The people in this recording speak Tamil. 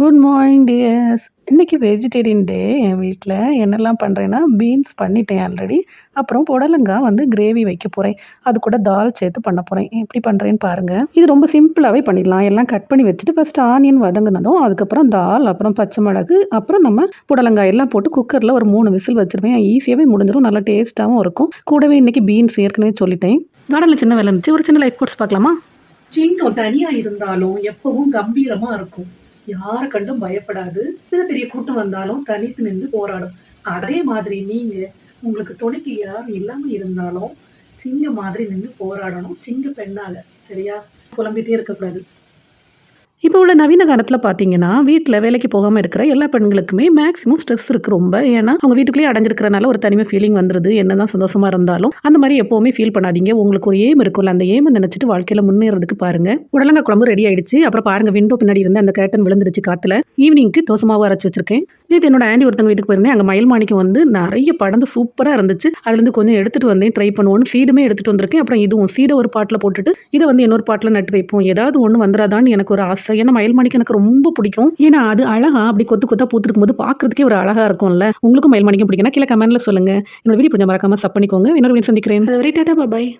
குட் மார்னிங் டியர்ஸ் இன்றைக்கி வெஜிடேரியன் டே என் வீட்டில் என்னெல்லாம் பண்ணுறேன்னா பீன்ஸ் பண்ணிட்டேன் ஆல்ரெடி அப்புறம் புடலங்காய் வந்து கிரேவி வைக்க போகிறேன் அது கூட தால் சேர்த்து பண்ண போகிறேன் எப்படி பண்ணுறேன்னு பாருங்கள் இது ரொம்ப சிம்பிளாகவே பண்ணிடலாம். எல்லாம் கட் பண்ணி வச்சுட்டு ஃபஸ்ட்டு ஆனியன் வதங்கினதும் அதுக்கப்புறம் தால் அப்புறம் பச்சை மிளகு அப்புறம் நம்ம புடலங்காய் எல்லாம் போட்டு குக்கரில் ஒரு மூணு விசில் வச்சுருவேன். ஈஸியாகவே முடிஞ்சிடும் நல்லா டேஸ்ட்டாகவும் இருக்கும். கூடவே இன்றைக்கி பீன்ஸ் ஏற்கனவே சொல்லிட்டேன். கார்டனில் சின்ன வேலை இருந்துச்சு. ஒரு சின்ன லைஃப் கோர்ஸ் பார்க்கலாமா? சிங்கம் தனியாக இருந்தாலும் எப்பவும் கம்பீரமாக இருக்கும். யாரை கண்டும் பயப்படாது. சில பெரிய கூட்டம் வந்தாலும் தனித்து நின்று போராடும். அதே மாதிரி நீங்க உங்களுக்கு துணைக்கு யார் இல்லாம இருந்தாலும் சிங்க மாதிரி நின்று போராடணும். சிங்க பெண்ணால சரியா? புலம்பிட்டே இருக்கக்கூடாது. இப்போ உள்ள நவீன காலத்தில் பார்த்தீங்கன்னா வீட்டில் வேலைக்கு போகாமல் இருக்கிற எல்லா பெண்களுக்குமே மேக்ஸிமம் ஸ்ட்ரெஸ் இருக்குது ரொம்ப. ஏன்னா அவங்க வீட்டுக்குள்ளேயே அடைஞ்சிருக்கிறனால ஒரு தனிமை ஃபீலிங் வந்துடுது என்னதான் சந்தோஷமா இருந்தாலும் அந்த மாதிரி எப்போவுமே ஃபீல் பண்ணாதீங்க. உங்களுக்கு ஒரு ஏம் இருக்கும்ல அந்த ஏம் நினச்சிட்டு வாழ்க்கையில் முன்னேறதுக்கு பாருங்க. உடலங்க குழம்பு ரெடி ஆயிடுச்சு. அப்புறம் பாருங்க விண்டோ பின்னாடி இருந்து அந்த கேட்டன் விழுந்துருச்சு காற்றுல ஈவினிங்க்கு தோசமாவும் அரைச்சி வச்சிருக்கேன். நேற்று என்னோட ஆண்டி ஒருத்தங்க வீட்டுக்கு போயிருந்தேன். அங்கே மயில் மாணிக்கம் வந்து நிறைய படந்து சூப்பராக இருந்துச்சு. அதுலேருந்து கொஞ்சம் எடுத்துகிட்டு வந்தேன் ட்ரை பண்ணுவோன்னு சீடுமே எடுத்துகிட்டு வந்திருக்கேன். அப்புறம் இதுவும் சீடை ஒரு பாட்டில் போட்டுட்டு இதை வந்து இன்னொரு பாட்டில் நட்டு வைப்போம். ஏதாவது ஒன்று வந்துடாதான்னு எனக்கு ஒரு ஆசை. ஏன்னா மயில்மணிக்கு எனக்கு ரொம்ப பிடிக்கும். ஏன்னா அது அழகா அப்படி கொத்து கொத்தா பூத்துருக்கும் போது பார்க்கறதுக்கே ஒரு அழகா இருக்கும்ல. உங்களுக்கும் மயில்மணிக்கும் பிடிக்கும்னா கீழே கமெண்ட்ல சொல்லுங்க. என்னோட வீடியோ கொஞ்சம் மறக்காம சப் பண்ணிக்கோங்க. இன்னொரு வீடு சந்திக்கிறேன். அது வரை டாடா பாய்